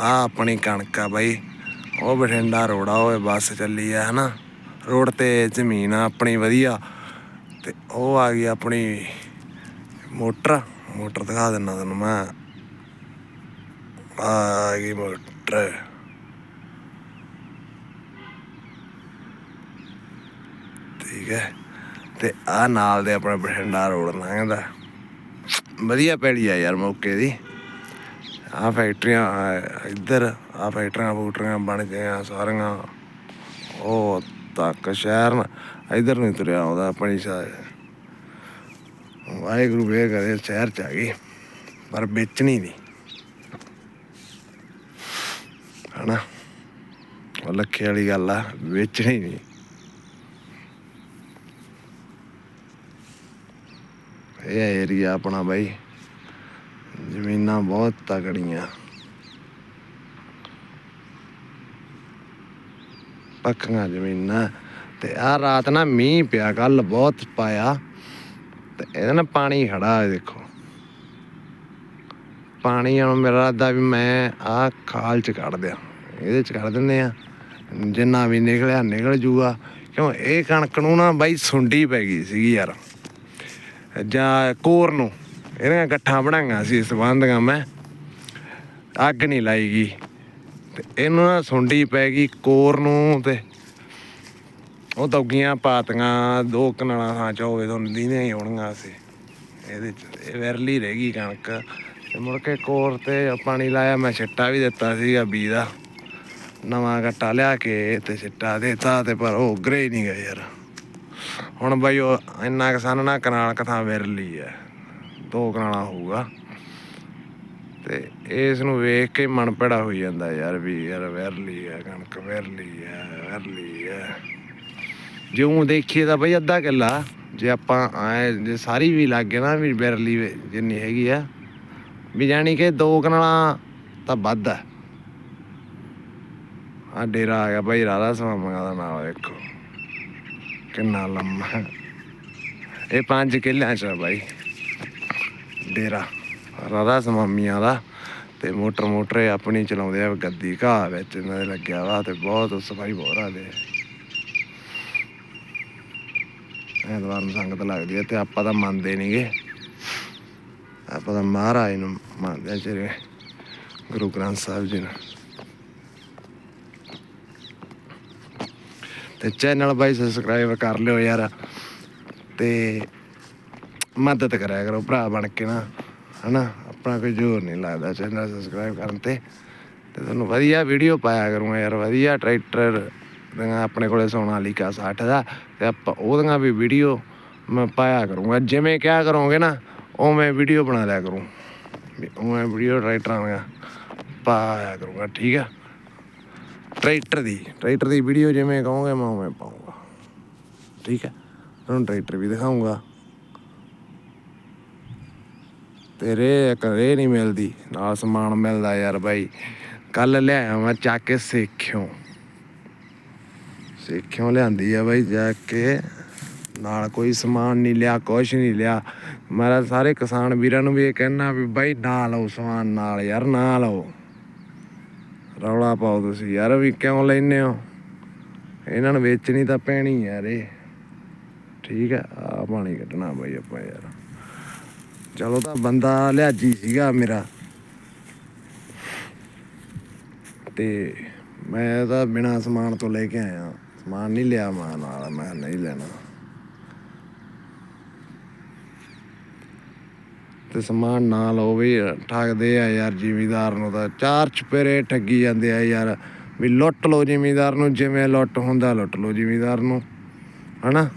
ਆ ਆਪਣੀ ਕਣਕ ਆ ਬਾਈ। ਉਹ ਬਠਿੰਡਾ ਰੋਡ ਆ ਓਏ, ਬੱਸ ਚੱਲੀ ਆ, ਹਨਾ। ਰੋਡ ਤੇ ਜ਼ਮੀਨ ਆ ਆਪਣੀ ਵਧੀਆ। ਤੇ ਉਹ ਆ ਗਈ ਆਪਣੀ ਮੋਟਰ। ਮੋਟਰ ਦਿਖਾ ਦਿੰਦਾ ਤੈਨੂੰ ਮੈਂ। ਆ ਗਈ ਮੋਟਰ। ਠੀਕ ਹੈ। ਤੇ ਆ ਨਾਲ ਦੇ ਆਪਣਾ ਬਠਿੰਡਾ ਰੋਡ ਲੰਘਦਾ। ਵਧੀਆ ਪੈੜੀ ਆ ਯਾਰ, ਮੌਕੇ ਦੀ। ਆ ਫੈਕਟਰੀਆਂ, ਇੱਧਰ ਆ ਫੈਕਟਰੀਆਂ ਫੂਟਰੀਆਂ ਬਣ ਗਈਆਂ ਸਾਰੀਆਂ। ਉਹ ਤੱਕ ਸ਼ਹਿਰ ਨਾ, ਇੱਧਰ ਨੂੰ ਤੁਰਿਆ ਆਉਂਦਾ ਆਪਣੀ ਸਾਈਡ ਵਾਹਿਗੁਰੂ ਵੇ ਕਰੇ ਸ਼ਹਿਰ ਚ ਆ ਗਈ, ਪਰ ਵੇਚਣੀ ਨਹੀਂ। ਹਨਾ? ਉਹ ਲੱਖੇ ਵਾਲੀ ਗੱਲ ਆ, ਵੇਚਣੀ ਨਹੀਂ। ਇਹ ਏਰੀਆ ਆਪਣਾ ਬਾਈ। ਜ਼ਮੀਨਾਂ ਬਹੁਤ ਤਕੜੀਆਂ। ਪੱਕੀਆਂ ਜ਼ਮੀਨਾਂ ਤੇ ਆ ਰਾਤ ਨਾ ਮੀਂਹ ਪਿਆ ਕੱਲ ਬਹੁਤ ਪਾਇਆ ਤੇ ਇਹਦੇ ਨਾਲ ਪਾਣੀ ਖੜਾ ਹੈ ਦੇਖੋ। ਪਾਣੀ ਹੁਣ ਮੇਰਾ ਰਾਦਾ ਵੀ ਮੈਂ ਆ ਖਾਲ ਚ ਕੱਢ ਦਿਆਂ, ਇਹਦੇ ਚ ਕੱਢ ਦਿੰਦੇ ਆ ਜਿੰਨਾ ਵੀ ਨਿਕਲਿਆ, ਨਿਕਲ ਜੂਗਾ। ਕਿਉਂ ਇਹ ਕਣਕ ਨੂੰ ਨਾ ਬਾਈ ਸੁੰਡੀ ਪੈ ਗਈ ਸੀਗੀ ਯਾਰ। ਜਾਂ ਕੋਰ ਨੂੰ। ਇਹਨਾਂ ਗੱਠਾਂ ਬਣਾਈਆਂ ਸੀ ਸਬੰਧੀਆਂ ਮੈਂ। ਅੱਗ ਨਹੀਂ ਲਾਈ ਗਈ। ਤੇ ਇਹਨੂੰ ਨਾ ਸੁੰਡੀ ਪੈ ਗਈ ਕੋਰ ਨੂੰ ਤੇ ਉਹ ਦੌਗੀਆਂ ਪਾਤੀਆਂ, ਦੋ ਕਨਾਲਾਂ ਹਾਂ ਚੋਵੇ ਤੁਹਾਨੂੰ ਦੀਨੇ ਹੀ ਹੋਣੀਆਂ ਸੀ। ਇਹਦੇ ਚ ਇਹ ਵਿਰਲੀ ਰਹਿ ਗਈ ਕਣਕ। ਤੇ ਮੁੜ ਕੇ ਕੋਰ ਤੇ ਪਾਣੀ ਲਾਇਆ, ਮੈਂ ਛਿੱਟਾ ਵੀ ਦਿੱਤਾ ਸੀਗਾ ਬੀ ਦਾ। ਨਵਾਂ ਗੱਟਾ ਲਿਆ ਕੇ ਤੇ ਛਿੱਟਾ ਦੇਤਾ ਤੇ ਪਰ ਉਹ ਉਗਰੇ ਹੀ ਨਹੀਂ ਗਏ ਯਾਰ। ਹੁਣ ਬਾਈ ਉਹ ਇੰਨਾ ਕਿਸਾਨ ਨਾ ਕਨਾਲ ਕਥਾ ਵਿਰਲੀ ਹੈ। ਦੋ ਕਨਾਲਾਂ ਹੋਊਗਾ। ਤੇ ਇਸ ਨੂੰ ਵੇਖ ਕੇ ਮਨ ਭੜਾ ਹੋਈ ਜਾਂਦਾ ਯਾਰ ਵੀ ਯਾਰ ਵਿਰਲੀ ਹੈ, ਕਣਕ ਵੈਰਲੀ ਹੈ ਵਿਰਲੀ ਹੈ। ਜਿਉਂ ਦੇਖੀਏ ਤਾਂ ਬਈ ਅੱਧਾ ਕਿੱਲਾ, ਜੇ ਆਪਾਂ ਆਏ ਜੇ ਸਾਰੀ ਵੀ ਲੱਗ ਗਏ ਨਾ ਵੀ ਵਿਰਲੀ ਜਿੰਨੀ ਹੈਗੀ ਆ, ਵੀ ਜਾਣੀ ਕਿ ਦੋ ਕਨਾਲਾਂ ਤਾਂ ਵੱਧ ਹੈ। ਆ ਡੇਰਾ ਆ ਗਿਆ ਭਾਈ ਰਾਧਾ ਸਵਾਮੀਆਂ ਦਾ ਨਾਮ ਵੇਖੋ। ਕਿੰਨਾ ਲੰਮਾ। ਇਹ ਪੰਜ ਕਿੱਲਿਆਂ ਚ ਆ ਬਾਈ। ਡੇਰਾ। ਰਾਧਾ ਸਵਾਮੀਆਂ ਦਾ ਤੇ ਮੋਟਰ ਮੋਟਰ ਆਪਣੀ ਚਲਾਉਂਦੇ ਆ ਗੱਦੀ ਘਾਹ ਵਿੱਚ ਇਹਨਾਂ ਦੇ ਲੱਗਿਆ ਵਾ ਤੇ ਬਹੁਤ ਸਫ਼ਾਈ ਬਹੁਤ ਰਾਦੇ ਐਤਵਾਰ ਨੂੰ ਸੰਗਤ ਲੱਗਦੀ ਹੈ ਤੇ ਆਪਾਂ ਤਾਂ ਮੰਨਦੇ ਨਹੀਂਗੇ ਆਪਾਂ ਤਾਂ ਮਹਾਰਾਜ ਨੂੰ ਮੰਨਦੇ ਆ ਜਿਹੜੇ ਗੁਰੂ ਗ੍ਰੰਥ ਸਾਹਿਬ ਜੀ ਨੂੰ। ਤੇ ਚੈਨਲ ਬਾਈ ਸਬਸਕ੍ਰਾਈਬ ਕਰ ਲਿਓ ਯਾਰ। ਤੇ ਮਦਦ ਕਰਿਆ ਕਰੋ ਭਰਾ ਬਣ ਕੇ ਨਾ, ਹਨਾ? ਆਪਣਾ ਕੋਈ ਜ਼ੋਰ ਨਹੀਂ ਲੱਗਦਾ, ਚੈਨਲ ਸਬਸਕ੍ਰਾਈਬ ਕਰਨ ਤੇ। ਤੇ ਤੁਹਾਨੂੰ ਵਧੀਆ ਵੀਡੀਓ ਪਾਇਆ ਕਰੂੰਗਾ ਯਾਰ, ਵਧੀਆ ਟਰੈਕਟਰ ਦੀਆਂ ਆਪਣੇ ਕੋਲੇ ਸੋਨਾਲੀਕਾ 60 ਦਾ, ਤੇ ਆਪਾਂ ਉਹਦੀਆਂ ਵੀ ਵੀਡੀਓ ਮੈਂ ਪਾਇਆ ਕਰੂੰਗਾ। ਜਿਵੇਂ ਕਿਹਾ ਕਰੋਗੇ ਨਾ, ਉਵੇਂ ਵੀਡੀਓ ਬਣਾ ਲਿਆ ਕਰੂੰ। ਵੀ ਉਵੇਂ ਵੀਡੀਓ ਟਰੈਕਟਰਾਂ ਦੀਆਂ ਪਾਇਆ ਕਰੂੰਗਾ, ਠੀਕ ਆ? ਟਰੈਕਟਰ ਦੀ ਟਰੈਕਟਰ ਦੀ ਵੀਡੀਓ ਜਿਵੇਂ ਕਹੋਗੇ ਮੈਂ ਉਵੇਂ ਪਾਉਂਗਾ। ਠੀਕ ਹੈ ਤੁਹਾਨੂੰ ਟਰੈਕਟਰ ਵੀ ਦਿਖਾਉਂਗਾ। ਤੇਰੇ ਇੱਕ ਰੇ ਨਹੀਂ ਮਿਲਦੀ। ਨਾਲ ਸਮਾਨ ਮਿਲਦਾ ਯਾਰ ਬਾਈ। ਕੱਲ ਲਿਆਇਆ ਮੈਂ ਚੱਕ ਕੇ ਸੇਖਿਓ। ਸੇਖਿਓ ਲਿਆਂਦੀ ਆ ਬਾਈ ਜਾ ਕੇ। ਨਾਲ ਕੋਈ ਸਮਾਨ ਨਹੀਂ ਲਿਆ, ਕੁਛ ਨਹੀਂ ਲਿਆ। ਮੇਰਾ ਸਾਰੇ ਕਿਸਾਨ ਵੀਰਾਂ ਨੂੰ ਵੀ ਇਹ ਕਹਿਣਾ ਵੀ ਬਾਈ ਨਾ ਲਓ ਸਮਾਨ ਨਾਲ ਯਾਰ, ਨਾ ਲਓ। ਰੌਲਾ ਪਾਓ ਤੁਸੀਂ ਯਾਰ ਵੀ ਕਿਉਂ ਲੈਨੇ ਹੋ? ਇਹਨਾਂ ਨੂੰ ਵੇਚਣੀ ਤਾਂ ਪੈਣੀ ਯਾਰ ਇਹ। ਠੀਕ ਹੈ ਆ ਪਾਣੀ ਕੱਢਣਾ ਬਾਈ ਆਪਾਂ ਯਾਰ। ਚਲੋ ਤਾਂ ਬੰਦਾ ਲਿਆਜੀ ਸੀਗਾ ਮੇਰਾ। ਤੇ ਮੈਂ ਤਾਂ ਬਿਨਾ ਸਮਾਨ ਤੋਂ ਲੈ ਕੇ ਆਇਆ। ਸਮਾਨ ਨਹੀਂ ਲਿਆ ਮਾਂ ਨਾਲ, ਮੈਂ ਨਹੀਂ ਲੈਣਾ। ਤੇ ਸਮਾਨ ਨਾ ਲਓ ਵੀ ਠੱਗਦੇ ਆ ਯਾਰ ਜ਼ਿਮੀਦਾਰ ਨੂੰ ਤਾਂ। ਚਾਰ ਚਪੇਰੇ ਠੱਗੀ ਜਾਂਦੇ ਆ ਯਾਰ। ਵੀ ਲੁੱਟ ਲਓ ਜ਼ਿਮੀਦਾਰ ਨੂੰ, ਜਿਵੇਂ ਲੁੱਟ ਹੁੰਦਾ ਲੁੱਟ ਲਓ ਜ਼ਿਮੀਦਾਰ ਨੂੰ। ਹਨਾ?